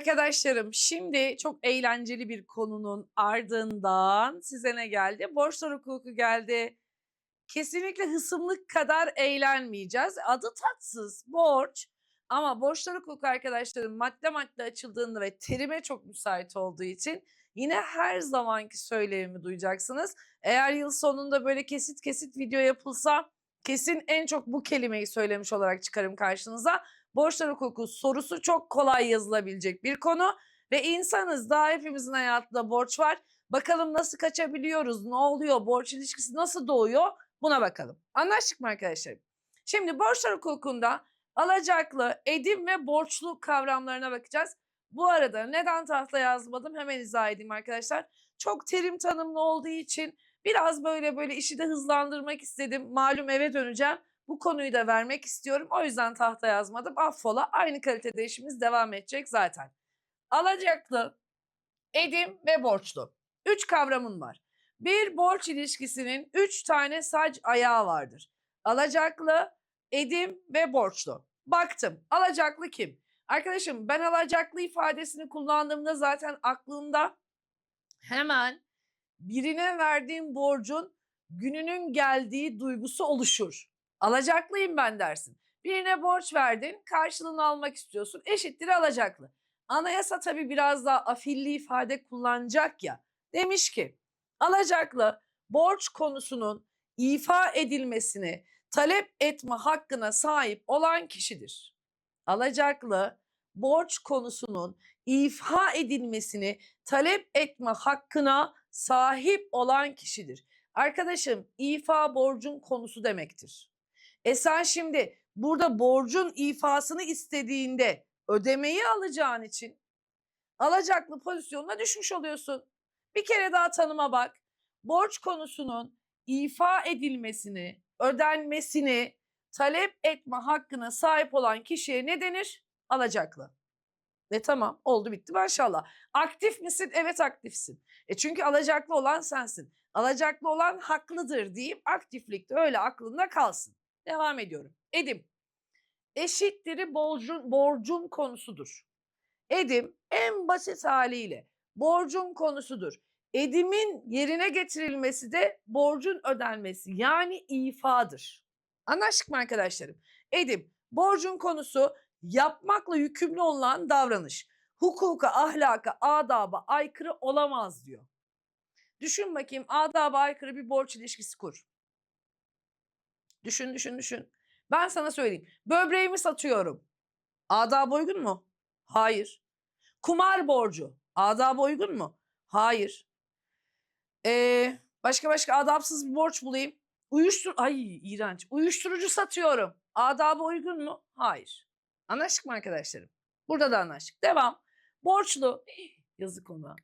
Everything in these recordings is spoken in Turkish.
Arkadaşlarım şimdi çok eğlenceli bir konunun ardından size ne geldi? Borçlar hukuku geldi. Kesinlikle hısımlık kadar eğlenmeyeceğiz. Adı tatsız, borç. Ama borçlar hukuku arkadaşlarım madde madde açıldığında ve terime çok müsait olduğu için yine her zamanki söylemimi duyacaksınız. Eğer yıl sonunda böyle kesit kesit video yapılsa kesin en çok bu kelimeyi söylemiş olarak çıkarım karşınıza. Borçlar hukuku sorusu çok kolay yazılabilecek bir konu ve insanız daha hepimizin hayatında borç var. Bakalım nasıl kaçabiliyoruz, ne oluyor, borç ilişkisi nasıl doğuyor buna bakalım. Anlaştık mı arkadaşlar? Şimdi borçlar hukukunda alacaklı, edim ve borçlu kavramlarına bakacağız. Bu arada neden tahta yazmadım hemen izah edeyim arkadaşlar. Çok terim tanımlı olduğu için biraz böyle böyle işi de hızlandırmak istedim. Malum eve döneceğim. Bu konuyu da vermek istiyorum. O yüzden tahta yazmadım. Affola. Aynı kalitede işimiz devam edecek zaten. Alacaklı, edim ve borçlu. Üç kavramın var. Bir borç ilişkisinin üç tane sac ayağı vardır. Alacaklı, edim ve borçlu. Baktım. Alacaklı kim? Arkadaşım ben alacaklı ifadesini kullandığımda zaten aklımda hemen birine verdiğim borcun gününün geldiği duygusu oluşur. Alacaklıyım ben dersin. Birine borç verdin, karşılığını almak istiyorsun. Eşittir alacaklı. Anayasa tabii biraz daha afilli ifade kullanacak ya. Demiş ki alacaklı borç konusunun ifa edilmesini talep etme hakkına sahip olan kişidir. Alacaklı borç konusunun ifa edilmesini talep etme hakkına sahip olan kişidir. Arkadaşım ifa borcun konusu demektir. E sen şimdi burada borcun ifasını istediğinde ödemeyi alacağın için alacaklı pozisyonuna düşmüş oluyorsun. Bir kere daha tanıma bak. Borç konusunun ifa edilmesini, ödenmesini talep etme hakkına sahip olan kişiye ne denir? Alacaklı. Ve tamam oldu bitti maşallah. Aktif misin? Evet aktifsin. E çünkü alacaklı olan sensin. Alacaklı olan haklıdır deyip aktiflikte öyle aklında kalsın. Devam ediyorum. Edim. Eşittiri borcun, borcun konusudur. Edim en basit haliyle borcun konusudur. Edimin yerine getirilmesi de borcun ödenmesi yani ifadır. Anlaştık mı arkadaşlarım? Edim borcun konusu yapmakla yükümlü olan davranış. Hukuka, ahlaka, adaba aykırı olamaz diyor. Düşün bakayım adaba aykırı bir borç ilişkisi kur. Düşün, düşün, düşün. Ben sana söyleyeyim. Böbreğimi satıyorum. Adaba uygun mu? Hayır. Kumar borcu. Adaba uygun mu? Hayır. Ee, başka başka adapsız bir borç bulayım. Uyuştur ay iğrenç. Uyuşturucu satıyorum. Adaba uygun mu? Hayır. Anlaştık mı arkadaşlarım? Burada da anlaştık. Devam. Borçlu. Yazık ona.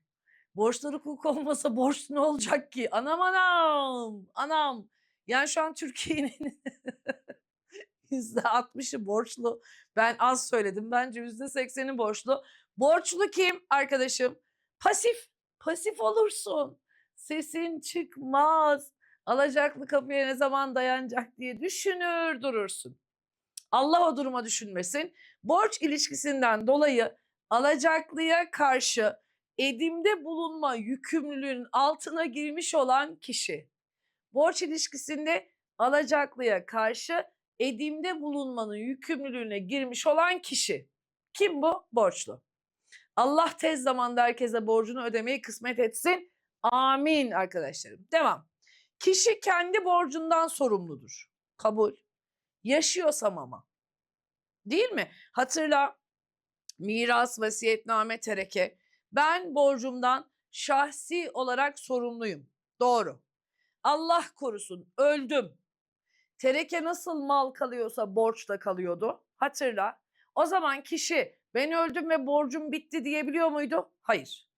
Borçlar hukuk olmasa borçlu ne olacak ki? Anam anam. Anam. Yani şu an Türkiye'nin yüzde altmışı borçlu. Ben az söyledim. Bence yüzde sekseni borçlu. Borçlu kim arkadaşım? Pasif. Pasif olursun. Sesin çıkmaz. Alacaklı kapıya ne zaman dayanacak diye düşünür durursun. Allah o duruma düşünmesin. Borç ilişkisinden dolayı alacaklıya karşı edimde bulunma yükümlülüğün altına girmiş olan kişi. Borç ilişkisinde alacaklıya karşı edimde bulunmanın yükümlülüğüne girmiş olan kişi. Kim bu? Borçlu. Allah tez zamanda herkese borcunu ödemeyi kısmet etsin. Amin arkadaşlarım. Devam. Kişi kendi borcundan sorumludur. Kabul. Yaşıyorsam ama. Değil mi? Hatırla miras, vasiyetname, tereke. Ben borcumdan şahsi olarak sorumluyum. Doğru. Allah korusun öldüm. Tereke nasıl mal kalıyorsa borç da kalıyordu. Hatırla. O zaman kişi ben öldüm ve borcum bitti diyebiliyor muydu? Hayır.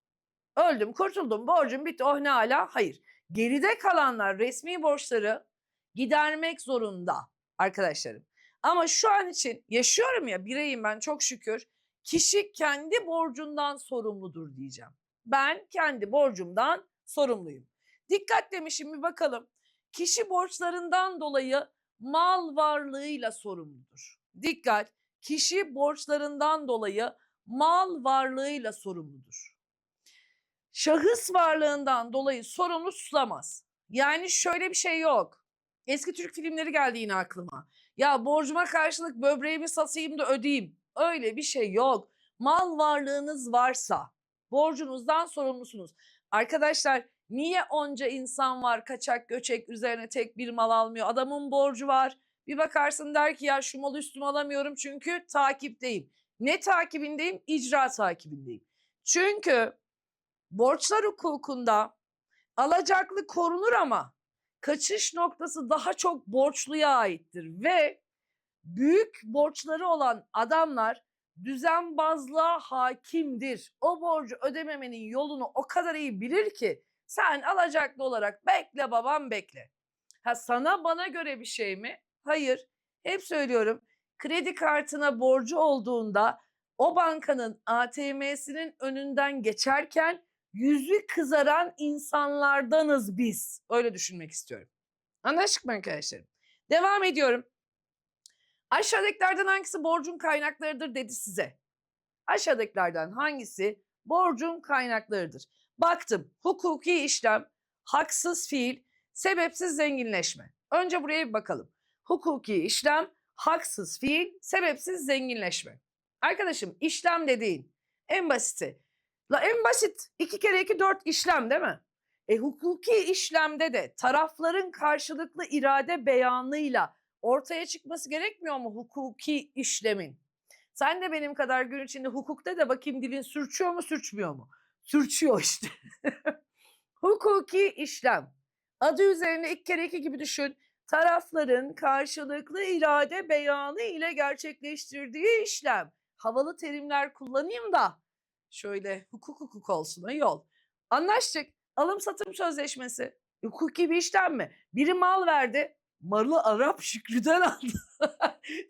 Öldüm, kurtuldum, borcum bitti. Oh ne ala? Hayır. Geride kalanlar resmi borçları gidermek zorunda arkadaşlarım. Ama şu an için yaşıyorum ya bireyim ben çok şükür. Kişi kendi borcundan sorumludur diyeceğim. Ben kendi borcumdan sorumluyum. Dikkat demişim bir bakalım. Kişi borçlarından dolayı mal varlığıyla sorumludur. Dikkat. Kişi borçlarından dolayı mal varlığıyla sorumludur. Şahıs varlığından dolayı sorumlu tutulamaz. Yani şöyle bir şey yok. Eski Türk filmleri geldi yine aklıma. Ya borcuma karşılık böbreğimi satayım da ödeyeyim. Öyle bir şey yok. Mal varlığınız varsa borcunuzdan sorumlusunuz. Arkadaşlar niye onca insan var kaçak göçek üzerine tek bir mal almıyor? Adamın borcu var. Bir bakarsın der ki ya şu malı üstüme alamıyorum çünkü takipteyim. Ne takibindeyim? İcra takibindeyim. Çünkü borçlar hukukunda alacaklı korunur ama kaçış noktası daha çok borçluya aittir ve büyük borçları olan adamlar düzenbazlığa hakimdir. O borcu ödememenin yolunu o kadar iyi bilir ki sen alacaklı olarak bekle babam bekle. Ha sana bana göre bir şey mi? Hayır. Hep söylüyorum. Kredi kartına borcu olduğunda o bankanın ATM'sinin önünden geçerken yüzü kızaran insanlardanız biz. Öyle düşünmek istiyorum. Anlaştık mı arkadaşlarım? Devam ediyorum. Aşağıdakilerden hangisi borcun kaynaklarıdır dedi size. Aşağıdakilerden hangisi borcun kaynaklarıdır? Baktım hukuki işlem, haksız fiil, sebepsiz zenginleşme. Önce buraya bir bakalım. Hukuki işlem, haksız fiil, sebepsiz zenginleşme. Arkadaşım işlem dediğin en basiti. La en basit iki kere iki dört işlem değil mi? E hukuki işlemde de tarafların karşılıklı irade beyanıyla ortaya çıkması gerekmiyor mu hukuki işlemin? Sen de benim kadar gün içinde hukukta da bakayım dilin sürçüyor mu sürçmüyor mu? Sürçüyor işte. hukuki işlem. Adı üzerine iki kere iki gibi düşün. Tarafların karşılıklı irade beyanı ile gerçekleştirdiği işlem. Havalı terimler kullanayım da şöyle hukuk hukuk olsun yol. Anlaştık. Alım satım sözleşmesi. Hukuki bir işlem mi? Biri mal verdi. Malı Arap Şükrü'den aldı.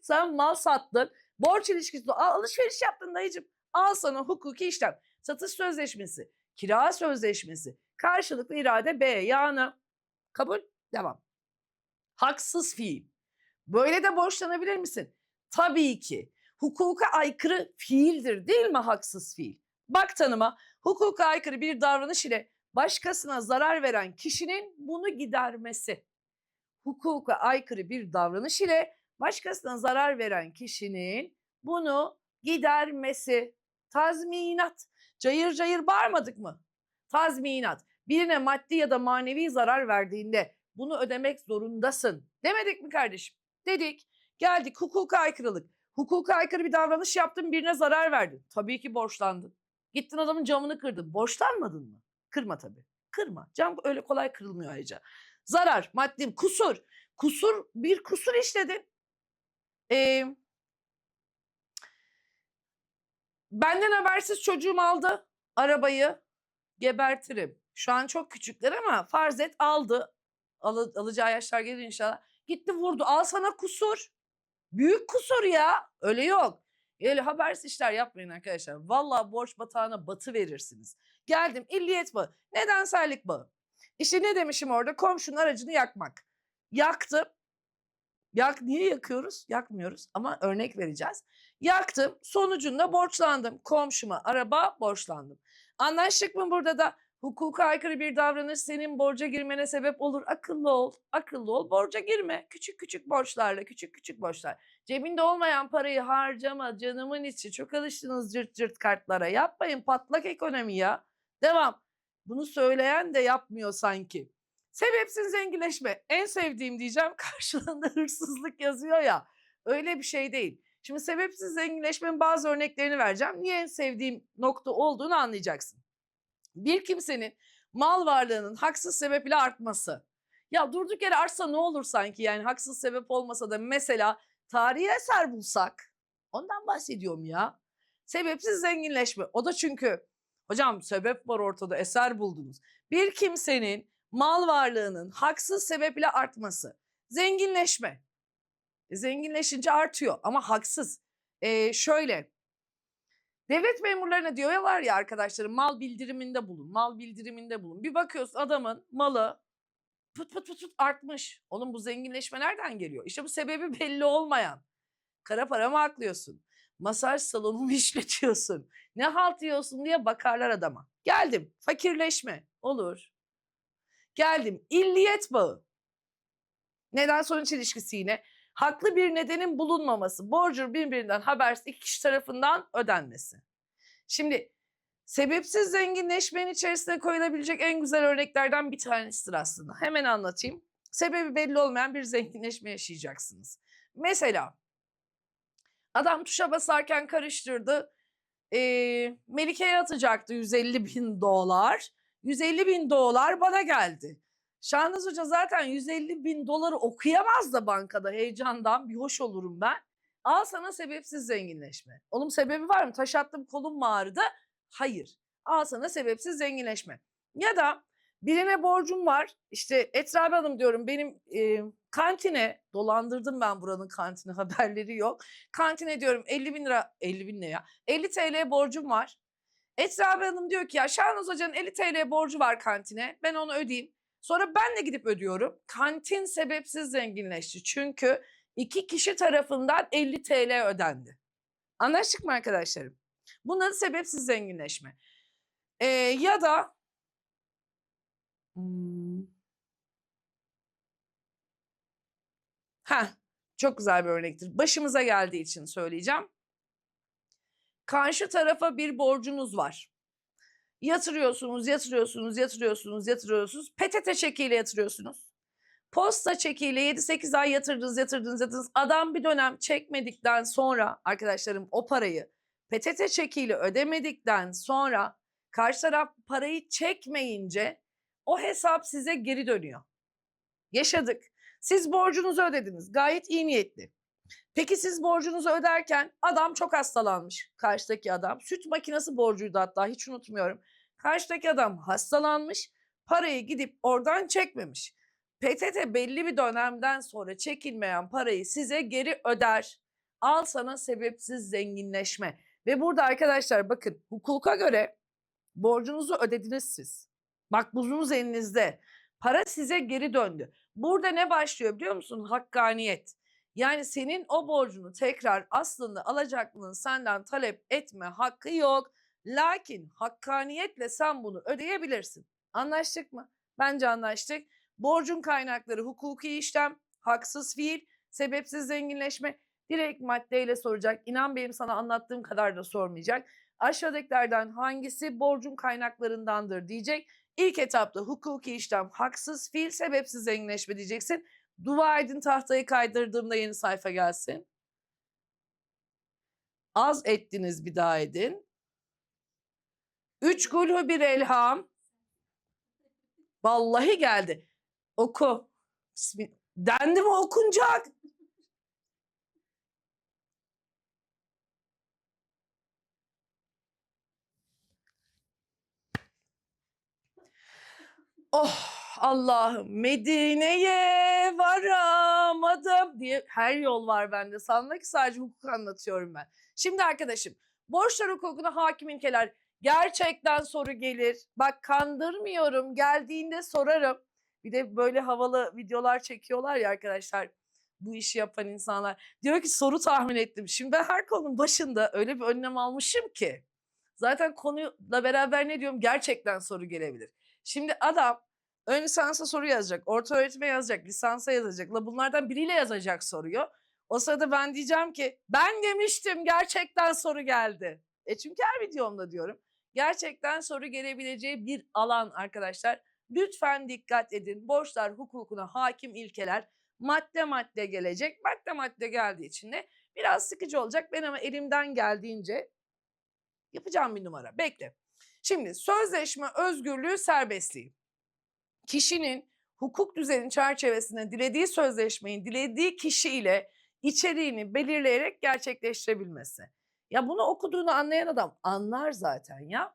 Sen mal sattın. Borç ilişkisi. Al, alışveriş yaptın dayıcım. Al sana hukuki işlem. Satış sözleşmesi. Kira sözleşmesi. Karşılıklı irade beyanı. Kabul. Devam. Haksız fiil. Böyle de borçlanabilir misin? Tabii ki. Hukuka aykırı fiildir değil mi haksız fiil? Bak tanıma hukuka aykırı bir davranış ile başkasına zarar veren kişinin bunu gidermesi. Hukuka aykırı bir davranış ile başkasına zarar veren kişinin bunu gidermesi. Tazminat. Cayır cayır bağırmadık mı? Tazminat. Birine maddi ya da manevi zarar verdiğinde bunu ödemek zorundasın. Demedik mi kardeşim? Dedik. Geldik hukuka aykırılık. Hukuka aykırı bir davranış yaptın birine zarar verdin. Tabii ki borçlandın. Gittin adamın camını kırdın. Borçlanmadın mı? Kırma tabii. Kırma. Cam öyle kolay kırılmıyor ayrıca. Zarar, maddi, kusur. Kusur, bir kusur işledin. Ee, benden habersiz çocuğum aldı arabayı. Gebertirim. Şu an çok küçükler ama farz et aldı. Al, alacağı yaşlar gelir inşallah. Gitti vurdu. Al sana kusur. Büyük kusur ya. Öyle yok. Öyle habersiz işler yapmayın arkadaşlar. Vallahi borç batağına batı verirsiniz. Geldim illiyet bağı. Nedensellik bağı. İşte ne demişim orada? Komşunun aracını yakmak. Yaktım. Yak, niye yakıyoruz? Yakmıyoruz ama örnek vereceğiz. Yaktım. Sonucunda borçlandım. Komşuma araba borçlandım. Anlaştık mı burada da? Hukuka aykırı bir davranış senin borca girmene sebep olur. Akıllı ol, akıllı ol, borca girme. Küçük küçük borçlarla, küçük küçük borçlar. Cebinde olmayan parayı harcama canımın içi. Çok alıştınız cırt cırt kartlara. Yapmayın patlak ekonomi ya. Devam. Bunu söyleyen de yapmıyor sanki. Sebepsiz zenginleşme. En sevdiğim diyeceğim karşılığında hırsızlık yazıyor ya. Öyle bir şey değil. Şimdi sebepsiz zenginleşmenin bazı örneklerini vereceğim. Niye en sevdiğim nokta olduğunu anlayacaksın bir kimsenin mal varlığının haksız sebep ile artması. Ya durduk yere artsa ne olur sanki yani haksız sebep olmasa da mesela tarihi eser bulsak ondan bahsediyorum ya. Sebepsiz zenginleşme. O da çünkü hocam sebep var ortada eser buldunuz. Bir kimsenin mal varlığının haksız sebep ile artması. Zenginleşme. E, zenginleşince artıyor ama haksız. Ee, şöyle Devlet memurlarına diyorlar ya arkadaşlarım mal bildiriminde bulun, mal bildiriminde bulun. Bir bakıyorsun adamın malı pıt pıt pıt pıt artmış. Onun bu zenginleşme nereden geliyor? İşte bu sebebi belli olmayan. Kara para mı aklıyorsun? masaj salonumu işletiyorsun. Ne halt yiyorsun diye bakarlar adama. Geldim fakirleşme olur. Geldim illiyet bağı. Neden sonuç ilişkisi yine. Haklı bir nedenin bulunmaması, borcun birbirinden habersiz iki kişi tarafından ödenmesi. Şimdi sebepsiz zenginleşmenin içerisine koyulabilecek en güzel örneklerden bir tanesidir aslında. Hemen anlatayım. Sebebi belli olmayan bir zenginleşme yaşayacaksınız. Mesela adam tuşa basarken karıştırdı. Ee, Melike'ye atacaktı 150 bin dolar. 150 bin dolar bana geldi. Şahnaz Hoca zaten 150 bin doları okuyamaz da bankada heyecandan bir hoş olurum ben. Al sana sebepsiz zenginleşme. Onun sebebi var mı? Taş attım kolum mu ağrıdı? Hayır. Al sana sebepsiz zenginleşme. Ya da birine borcum var. İşte Etrabi Hanım diyorum benim e, kantine dolandırdım ben buranın kantini haberleri yok. Kantine diyorum 50 bin lira 50 bin ne ya 50 TL borcum var. Etrabi Hanım diyor ki ya Şahnaz Hoca'nın 50 TL borcu var kantine ben onu ödeyeyim. Sonra ben de gidip ödüyorum. Kantin sebepsiz zenginleşti. Çünkü iki kişi tarafından 50 TL ödendi. Anlaştık mı arkadaşlarım? Bunun sebepsiz zenginleşme. Ee, ya da hmm, ha çok güzel bir örnektir. Başımıza geldiği için söyleyeceğim. Karşı tarafa bir borcunuz var. Yatırıyorsunuz, yatırıyorsunuz, yatırıyorsunuz, yatırıyorsunuz. PTT çekiyle yatırıyorsunuz. Posta çekiyle 7-8 ay yatırdınız, yatırdınız, yatırdınız. Adam bir dönem çekmedikten sonra arkadaşlarım o parayı PTT çekiyle ödemedikten sonra karşı taraf parayı çekmeyince o hesap size geri dönüyor. Yaşadık. Siz borcunuzu ödediniz. Gayet iyi niyetli. Peki siz borcunuzu öderken adam çok hastalanmış. Karşıdaki adam. Süt makinesi borcuydu hatta hiç unutmuyorum. Karşıdaki adam hastalanmış. Parayı gidip oradan çekmemiş. PTT belli bir dönemden sonra çekilmeyen parayı size geri öder. Al sana sebepsiz zenginleşme. Ve burada arkadaşlar bakın hukuka göre borcunuzu ödediniz siz. Makbuzunuz elinizde. Para size geri döndü. Burada ne başlıyor biliyor musun? Hakkaniyet. Yani senin o borcunu tekrar aslında alacaklının senden talep etme hakkı yok. Lakin hakkaniyetle sen bunu ödeyebilirsin. Anlaştık mı? Bence anlaştık. Borcun kaynakları hukuki işlem, haksız fiil, sebepsiz zenginleşme direkt maddeyle soracak. İnan benim sana anlattığım kadar da sormayacak. Aşağıdakilerden hangisi borcun kaynaklarındandır diyecek. İlk etapta hukuki işlem, haksız fiil, sebepsiz zenginleşme diyeceksin. Dua edin tahtayı kaydırdığımda yeni sayfa gelsin. Az ettiniz bir daha edin. Üç gulhu bir elham. Vallahi geldi. Oku. Bismillah. Dendi mi okunacak? Oh Allah'ım Medine'ye varamadım diye her yol var bende. Sanma ki sadece hukuk anlatıyorum ben. Şimdi arkadaşım borçlar hukukuna hakim ilkeler gerçekten soru gelir. Bak kandırmıyorum geldiğinde sorarım. Bir de böyle havalı videolar çekiyorlar ya arkadaşlar bu işi yapan insanlar. Diyor ki soru tahmin ettim. Şimdi ben her konunun başında öyle bir önlem almışım ki. Zaten konuyla beraber ne diyorum gerçekten soru gelebilir. Şimdi adam ön lisansa soru yazacak, orta öğretime yazacak, lisansa yazacak. La bunlardan biriyle yazacak soruyu. O sırada ben diyeceğim ki ben demiştim gerçekten soru geldi. E çünkü her videomda diyorum. Gerçekten soru gelebileceği bir alan arkadaşlar. Lütfen dikkat edin. Borçlar hukukuna hakim ilkeler madde madde gelecek. Madde madde geldiği için de biraz sıkıcı olacak. Ben ama elimden geldiğince yapacağım bir numara. Bekle. Şimdi sözleşme özgürlüğü serbestliği. Kişinin hukuk düzeni çerçevesinde dilediği sözleşmeyi dilediği kişi ile içeriğini belirleyerek gerçekleştirebilmesi. Ya bunu okuduğunu anlayan adam anlar zaten ya.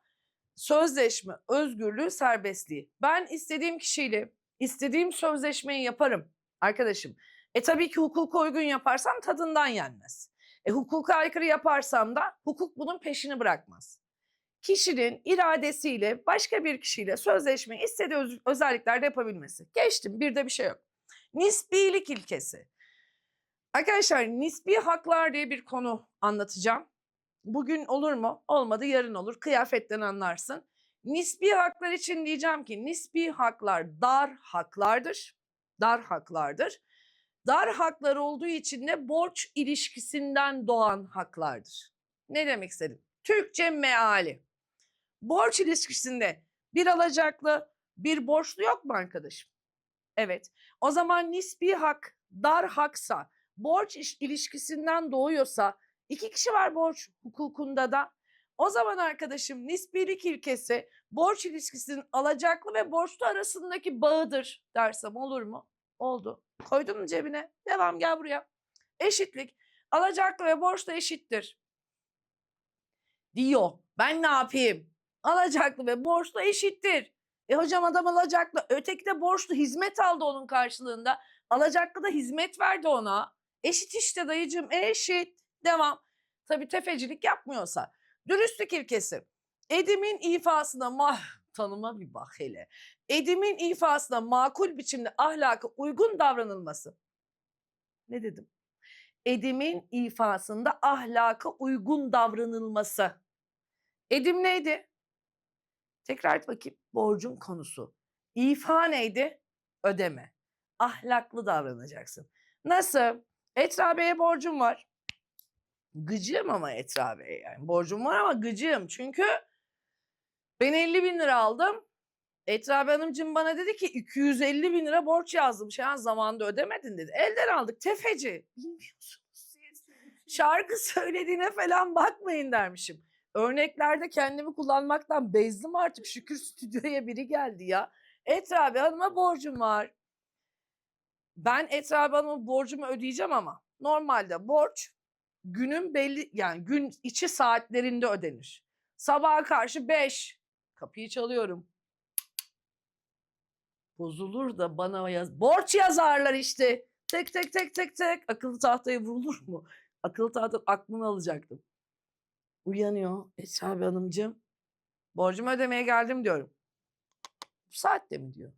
Sözleşme, özgürlüğü, serbestliği. Ben istediğim kişiyle istediğim sözleşmeyi yaparım arkadaşım. E tabii ki hukuka uygun yaparsam tadından yenmez. E hukuka aykırı yaparsam da hukuk bunun peşini bırakmaz. Kişinin iradesiyle başka bir kişiyle sözleşmeyi istediği öz- özelliklerde yapabilmesi. Geçtim bir de bir şey yok. Nisbilik ilkesi. Arkadaşlar nispi haklar diye bir konu anlatacağım. Bugün olur mu? Olmadı yarın olur. Kıyafetten anlarsın. Nispi haklar için diyeceğim ki nispi haklar dar haklardır. Dar haklardır. Dar haklar olduğu için de borç ilişkisinden doğan haklardır. Ne demek istedim? Türkçe meali. Borç ilişkisinde bir alacaklı, bir borçlu yok mu arkadaşım? Evet. O zaman nispi hak dar haksa, borç iş- ilişkisinden doğuyorsa, iki kişi var borç hukukunda da. O zaman arkadaşım nispilik ilkesi borç ilişkisinin alacaklı ve borçlu arasındaki bağıdır dersem olur mu? Oldu. Koydun mu cebine? Devam gel buraya. Eşitlik. Alacaklı ve borçlu eşittir. Diyor. Ben ne yapayım? Alacaklı ve borçlu eşittir. E hocam adam alacaklı. Öteki de borçlu hizmet aldı onun karşılığında. Alacaklı da hizmet verdi ona. Eşit işte dayıcım eşit. Devam. Tabii tefecilik yapmıyorsa. Dürüstlük ilkesi. Edimin ifasına mah tanıma bir bak hele. Edimin ifasına makul biçimde ahlaka uygun davranılması. Ne dedim? Edimin ifasında ahlaka uygun davranılması. Edim neydi? Tekrar et bakayım. Borcun konusu. İfa neydi? Ödeme. Ahlaklı davranacaksın. Nasıl? Etra Bey'e borcum var. Gıcığım ama Etra Bey'e yani. Borcum var ama gıcığım. Çünkü ben 50 bin lira aldım. Etra Bey Hanımcığım bana dedi ki 250 bin lira borç yazdım. Şu an zamanında ödemedin dedi. Elden aldık tefeci. Bilmiyorsunuz siz. Şarkı söylediğine falan bakmayın dermişim. Örneklerde kendimi kullanmaktan bezdim artık. Şükür stüdyoya biri geldi ya. Etra Bey Hanım'a borcum var. Ben Etra Bey Hanım'a borcumu ödeyeceğim ama normalde borç günün belli yani gün içi saatlerinde ödenir. Sabaha karşı 5 kapıyı çalıyorum. Bozulur da bana yaz borç yazarlar işte. Tek tek tek tek tek akıllı tahtaya vurulur mu? Akıllı tahta aklını alacaktım. Uyanıyor Esra Hanımcığım. Borcumu ödemeye geldim diyorum. Bu saatte mi diyor.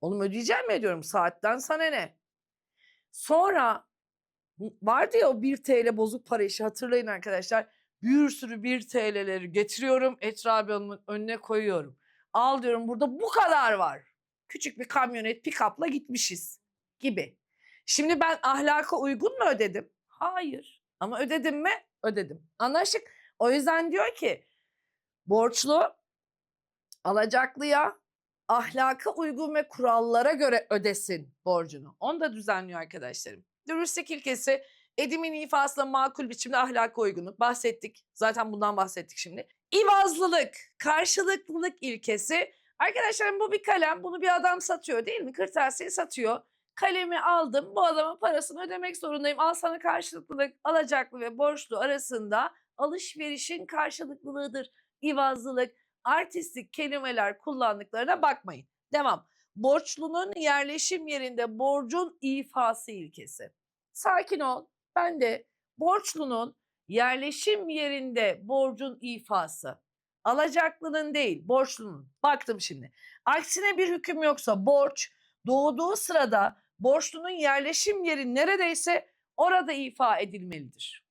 Oğlum ödeyeceğim mi diyorum saatten sana ne? Sonra vardı ya o 1 TL bozuk para işi hatırlayın arkadaşlar. Bir sürü 1 TL'leri getiriyorum Esra Hanım'ın önüne koyuyorum. Al diyorum burada bu kadar var. Küçük bir kamyonet pick-up'la gitmişiz gibi. Şimdi ben ahlaka uygun mu ödedim? Hayır. Ama ödedim mi? Ödedim. Anlaştık. O yüzden diyor ki borçlu alacaklıya ahlaka uygun ve kurallara göre ödesin borcunu. Onu da düzenliyor arkadaşlarım. Dürüstlük ilkesi edimin ifasına makul biçimde ahlaka uygunluk. Bahsettik. Zaten bundan bahsettik şimdi. İvazlılık, karşılıklılık ilkesi. Arkadaşlarım bu bir kalem. Bunu bir adam satıyor değil mi? Kırtasiye satıyor. Kalemi aldım. Bu adamın parasını ödemek zorundayım. Al sana karşılıklılık, alacaklı ve borçlu arasında alışverişin karşılıklılığıdır. İvazlılık, artistik kelimeler kullandıklarına bakmayın. Devam. Borçlunun yerleşim yerinde borcun ifası ilkesi. Sakin ol. Ben de borçlunun yerleşim yerinde borcun ifası. Alacaklının değil, borçlunun. Baktım şimdi. Aksine bir hüküm yoksa borç doğduğu sırada borçlunun yerleşim yeri neredeyse orada ifa edilmelidir.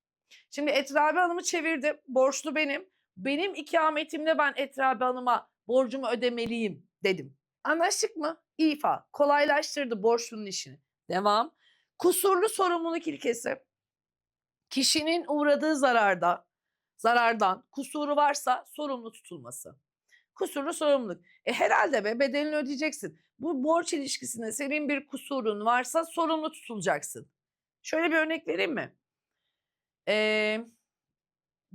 Şimdi Etrabi Hanım'ı çevirdim. Borçlu benim. Benim ikametimde ben Etrabi Hanım'a borcumu ödemeliyim dedim. Anlaştık mı? İfa. Kolaylaştırdı borçlunun işini. Devam. Kusurlu sorumluluk ilkesi. Kişinin uğradığı zararda, zarardan kusuru varsa sorumlu tutulması. Kusurlu sorumluluk. E herhalde be bedelini ödeyeceksin. Bu borç ilişkisinde senin bir kusurun varsa sorumlu tutulacaksın. Şöyle bir örnek vereyim mi? Ee,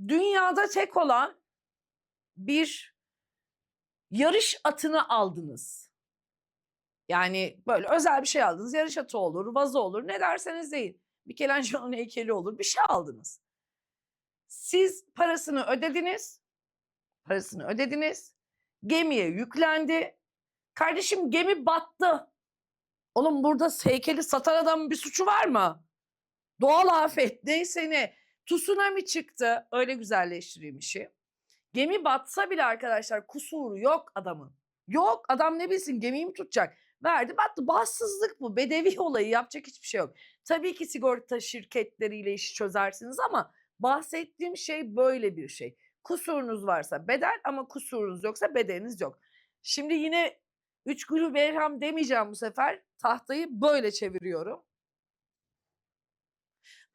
dünyada tek olan bir yarış atını aldınız. Yani böyle özel bir şey aldınız. Yarış atı olur, vazo olur. Ne derseniz deyin. Michelangelo'nun heykeli olur. Bir şey aldınız. Siz parasını ödediniz. Parasını ödediniz. Gemiye yüklendi. Kardeşim gemi battı. Oğlum burada heykeli satan adamın bir suçu var mı? Doğal afet neyse ne. Tsunami çıktı. Öyle güzelleştireyim işi. Gemi batsa bile arkadaşlar kusuru yok adamın. Yok adam ne bilsin gemiyi mi tutacak? Verdi battı. Bahtsızlık bu. Bedevi olayı yapacak hiçbir şey yok. Tabii ki sigorta şirketleriyle işi çözersiniz ama Bahsettiğim şey böyle bir şey. Kusurunuz varsa bedel ama kusurunuz yoksa bedeliniz yok. Şimdi yine üç guru berham demeyeceğim bu sefer. Tahtayı böyle çeviriyorum.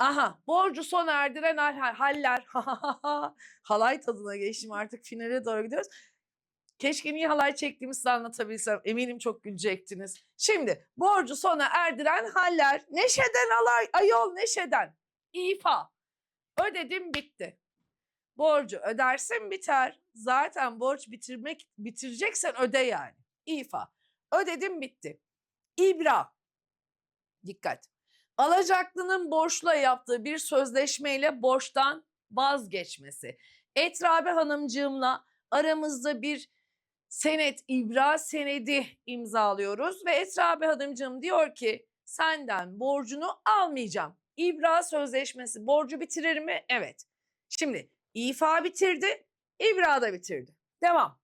Aha borcu sona erdiren hal- hal- haller. halay tadına geçtim artık finale doğru gidiyoruz. Keşke niye halay çektiğimi size anlatabilsem. Eminim çok gülecektiniz. Şimdi borcu sona erdiren haller. Neşeden alay, ayol neşeden. İfa. Ödedim bitti. Borcu ödersin biter. Zaten borç bitirmek bitireceksen öde yani. İfa. Ödedim bitti. İbra. Dikkat. Alacaklının borçla yaptığı bir sözleşmeyle borçtan vazgeçmesi. Etrabe hanımcığımla aramızda bir senet, ibra senedi imzalıyoruz ve Esrabe Hanımcığım diyor ki senden borcunu almayacağım. İbra sözleşmesi borcu bitirir mi? Evet. Şimdi ifa bitirdi, ibra da bitirdi. Devam.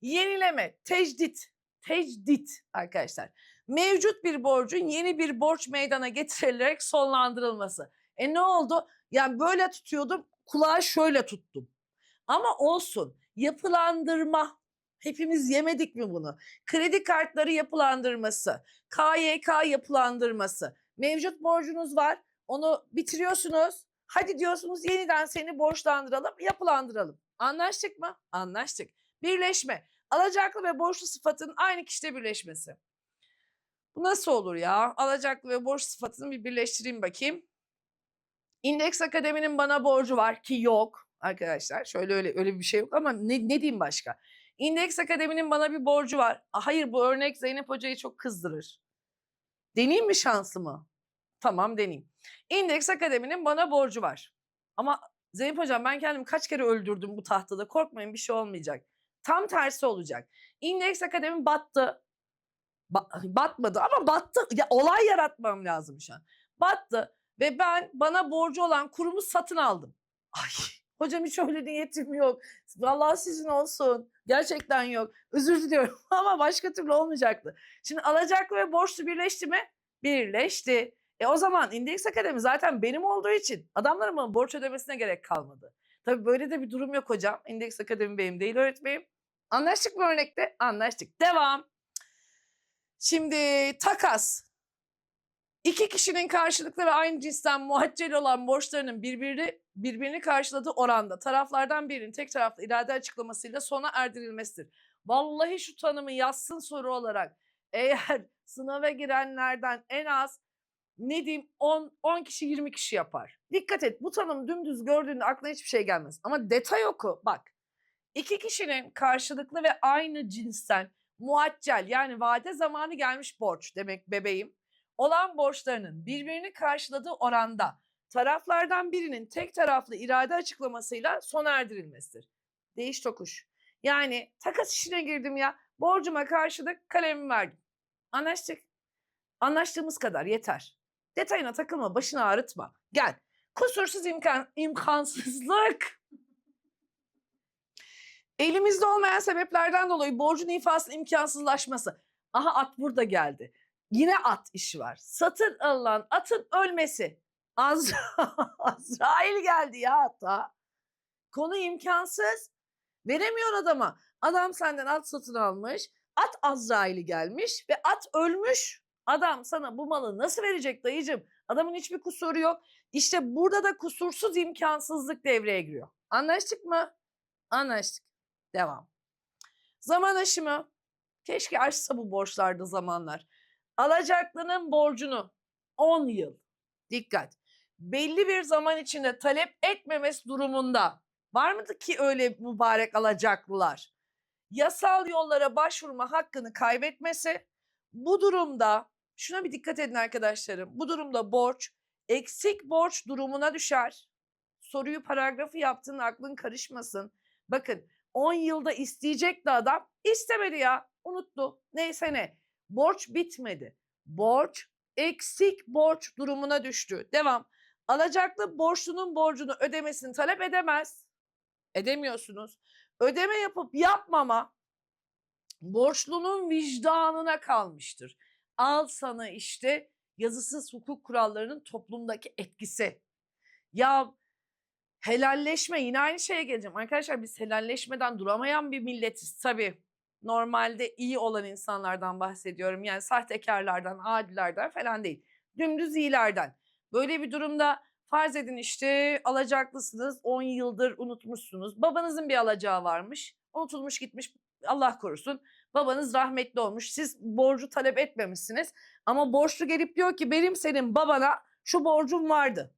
Yenileme, tecdit, tecdit arkadaşlar. Mevcut bir borcun yeni bir borç meydana getirilerek sonlandırılması. E ne oldu? Yani böyle tutuyordum, kulağı şöyle tuttum. Ama olsun. Yapılandırma. Hepimiz yemedik mi bunu? Kredi kartları yapılandırması, KYK yapılandırması. Mevcut borcunuz var. Onu bitiriyorsunuz. Hadi diyorsunuz yeniden seni borçlandıralım, yapılandıralım. Anlaştık mı? Anlaştık. Birleşme. Alacaklı ve borçlu sıfatın aynı kişide birleşmesi. Bu nasıl olur ya? Alacaklı ve borç sıfatını bir birleştireyim bakayım. İndeks Akademi'nin bana borcu var ki yok arkadaşlar. Şöyle öyle öyle bir şey yok ama ne, ne diyeyim başka? İndeks Akademi'nin bana bir borcu var. Hayır bu örnek Zeynep Hoca'yı çok kızdırır. Deneyeyim mi şansımı? Tamam deneyeyim. İndeks Akademi'nin bana borcu var. Ama Zeynep Hocam ben kendimi kaç kere öldürdüm bu tahtada. Korkmayın bir şey olmayacak. Tam tersi olacak. İndeks Akademi battı. Ba- batmadı ama battı. Ya olay yaratmam lazım şu an. Battı ve ben bana borcu olan kurumu satın aldım. Ay hocam hiç öyle niyetim yok. Vallahi sizin olsun. Gerçekten yok. Özür diliyorum ama başka türlü olmayacaktı. Şimdi alacaklı ve borçlu birleşti mi? Birleşti. E o zaman İndeks Akademi zaten benim olduğu için adamların bana borç ödemesine gerek kalmadı. Tabii böyle de bir durum yok hocam. İndeks Akademi benim değil öğretmenim. Anlaştık mı örnekte? Anlaştık. Devam. Şimdi takas. İki kişinin karşılıklı ve aynı cinsten muhaccel olan borçlarının birbirini birbirini karşıladığı oranda taraflardan birinin tek taraflı irade açıklamasıyla sona erdirilmesidir. Vallahi şu tanımı yazsın soru olarak. Eğer sınava girenlerden en az ne diyeyim 10 10 kişi 20 kişi yapar. Dikkat et bu tanım dümdüz gördüğünde aklına hiçbir şey gelmez. Ama detay oku bak. İki kişinin karşılıklı ve aynı cinsten muaccel yani vade zamanı gelmiş borç demek bebeğim olan borçlarının birbirini karşıladığı oranda taraflardan birinin tek taraflı irade açıklamasıyla sona erdirilmesidir. Değiş tokuş. Yani takas işine girdim ya. Borcuma karşılık kalemimi verdim. Anlaştık. Anlaştığımız kadar yeter. Detayına takılma, başını ağrıtma. Gel. Kusursuz imkan, imkansızlık. Elimizde olmayan sebeplerden dolayı borcun ifasının imkansızlaşması. Aha at burada geldi. Yine at işi var. Satın alınan atın ölmesi. Az Azrail geldi ya ata. Konu imkansız. Veremiyor adama. Adam senden at satın almış. At Azrail'i gelmiş ve at ölmüş. Adam sana bu malı nasıl verecek dayıcım? Adamın hiçbir kusuru yok. İşte burada da kusursuz imkansızlık devreye giriyor. Anlaştık mı? Anlaştık. Devam. Zaman aşımı. Keşke aşsa bu borçlarda zamanlar. Alacaklının borcunu 10 yıl. Dikkat. Belli bir zaman içinde talep etmemesi durumunda var mıydı ki öyle mübarek alacaklılar? Yasal yollara başvurma hakkını kaybetmesi. Bu durumda şuna bir dikkat edin arkadaşlarım. Bu durumda borç eksik borç durumuna düşer. Soruyu paragrafı yaptığın aklın karışmasın. Bakın 10 yılda isteyecekti adam. istemedi ya. Unuttu. Neyse ne. Borç bitmedi. Borç eksik borç durumuna düştü. Devam. Alacaklı borçlunun borcunu ödemesini talep edemez. Edemiyorsunuz. Ödeme yapıp yapmama borçlunun vicdanına kalmıştır. Al sana işte yazısız hukuk kurallarının toplumdaki etkisi. Ya Helalleşme yine aynı şeye geleceğim. Arkadaşlar biz helalleşmeden duramayan bir milletiz tabii. Normalde iyi olan insanlardan bahsediyorum. Yani sahtekarlardan, adilerden falan değil. Dümdüz iyilerden. Böyle bir durumda farz edin işte alacaklısınız 10 yıldır unutmuşsunuz. Babanızın bir alacağı varmış. Unutulmuş gitmiş Allah korusun. Babanız rahmetli olmuş. Siz borcu talep etmemişsiniz. Ama borçlu gelip diyor ki benim senin babana şu borcum vardı.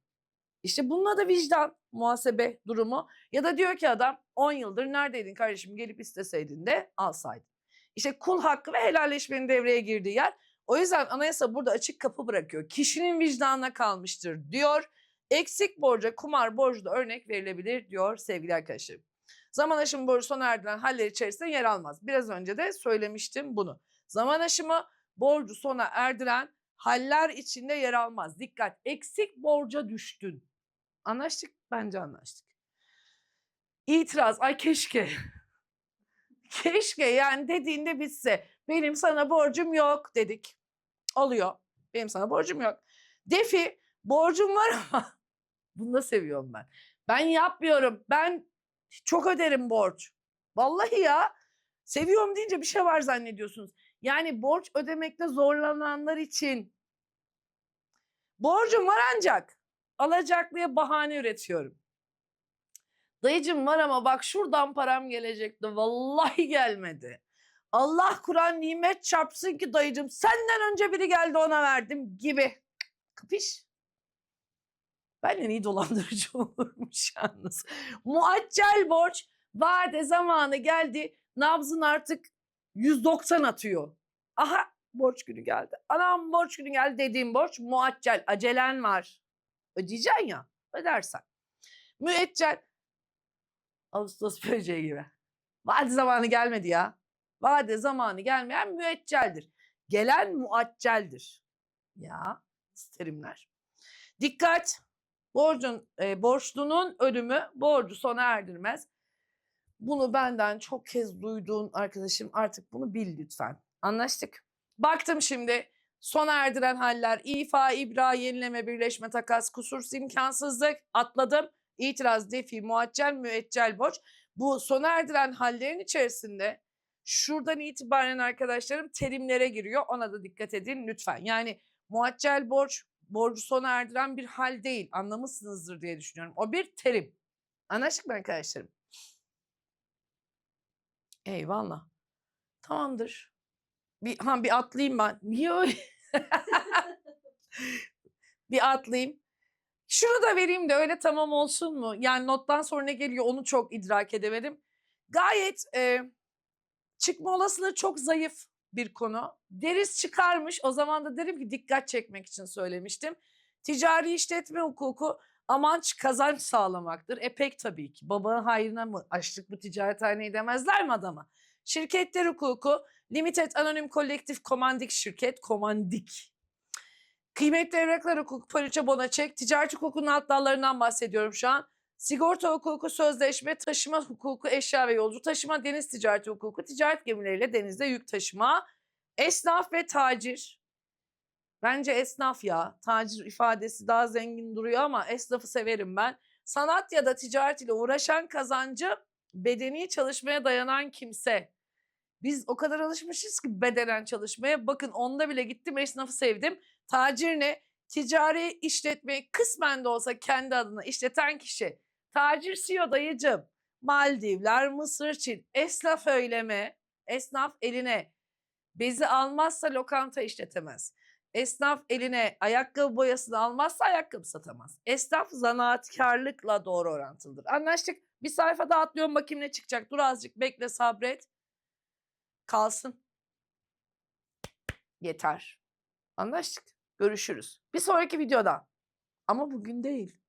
İşte bununla da vicdan muhasebe durumu. Ya da diyor ki adam 10 yıldır neredeydin kardeşim gelip isteseydin de alsaydın. İşte kul hakkı ve helalleşmenin devreye girdiği yer. O yüzden anayasa burada açık kapı bırakıyor. Kişinin vicdanına kalmıştır diyor. Eksik borca kumar borcu da örnek verilebilir diyor sevgili arkadaşlarım. Zaman aşımı borcu sona erdiren haller içerisinde yer almaz. Biraz önce de söylemiştim bunu. Zaman aşımı borcu sona erdiren haller içinde yer almaz. Dikkat eksik borca düştün. Anlaştık? Bence anlaştık. İtiraz. Ay keşke. keşke yani dediğinde bitse. Benim sana borcum yok dedik. Oluyor. Benim sana borcum yok. Defi borcum var ama bunu da seviyorum ben. Ben yapmıyorum. Ben çok öderim borç. Vallahi ya. Seviyorum deyince bir şey var zannediyorsunuz. Yani borç ödemekte zorlananlar için borcum var ancak alacaklıya bahane üretiyorum. Dayıcım var ama bak şuradan param gelecekti. Vallahi gelmedi. Allah Kur'an nimet çarpsın ki dayıcım senden önce biri geldi ona verdim gibi. Kapış? Benden iyi dolandırıcı olurmuş yalnız. Muaccel borç vade zamanı geldi. Nabzın artık 190 atıyor. Aha borç günü geldi. Anam borç günü geldi dediğim borç muaccel. Acelen var. Ödeyeceksin ya. Ödersen. Müeccel. Ağustos böceği gibi. Vade zamanı gelmedi ya. Vade zamanı gelmeyen müecceldir. Gelen muacceldir. Ya terimler. Dikkat. Borcun, e, borçlunun ölümü borcu sona erdirmez. Bunu benden çok kez duyduğun arkadaşım artık bunu bil lütfen. Anlaştık. Baktım şimdi sona erdiren haller ifa, ibra, yenileme, birleşme, takas, kusursuz imkansızlık atladım. İtiraz, defi, muaccel, müeccel borç. Bu sona erdiren hallerin içerisinde şuradan itibaren arkadaşlarım terimlere giriyor. Ona da dikkat edin lütfen. Yani muaccel borç borcu sona erdiren bir hal değil. Anlamışsınızdır diye düşünüyorum. O bir terim. Anlaştık mı arkadaşlarım? Eyvallah. Tamamdır. Bir, ha, bir atlayayım ben. Niye öyle? bir atlayayım. Şunu da vereyim de öyle tamam olsun mu? Yani nottan sonra ne geliyor onu çok idrak edemedim. Gayet e, çıkma olasılığı çok zayıf bir konu. Deriz çıkarmış. O zaman da derim ki dikkat çekmek için söylemiştim. Ticari işletme hukuku amaç kazanç sağlamaktır. E pek tabii ki. Babanın hayrına mı açtık bu ticarethaneyi demezler mi adama? Şirketler hukuku, limited anonim kolektif komandik şirket, komandik. Kıymetli evraklar hukuku, poliçe bona çek, ticaret hukukunun alt dallarından bahsediyorum şu an. Sigorta hukuku, sözleşme, taşıma hukuku, eşya ve yolcu taşıma, deniz ticareti hukuku, ticaret gemileriyle denizde yük taşıma, esnaf ve tacir. Bence esnaf ya. Tacir ifadesi daha zengin duruyor ama esnafı severim ben. Sanat ya da ticaret ile uğraşan kazancı bedeni çalışmaya dayanan kimse. Biz o kadar alışmışız ki bedenen çalışmaya. Bakın onda bile gittim esnafı sevdim. Tacir ne? Ticari işletmeyi kısmen de olsa kendi adına işleten kişi. Tacir CEO dayıcım. Maldivler, Mısır, Çin. Esnaf öyle mi? Esnaf eline bezi almazsa lokanta işletemez. Esnaf eline ayakkabı boyasını almazsa ayakkabı satamaz. Esnaf zanaatkarlıkla doğru orantılıdır. Anlaştık. Bir sayfa daha atlıyorum bakayım ne çıkacak. Dur azıcık bekle sabret. Kalsın. Yeter. Anlaştık. Görüşürüz. Bir sonraki videoda. Ama bugün değil.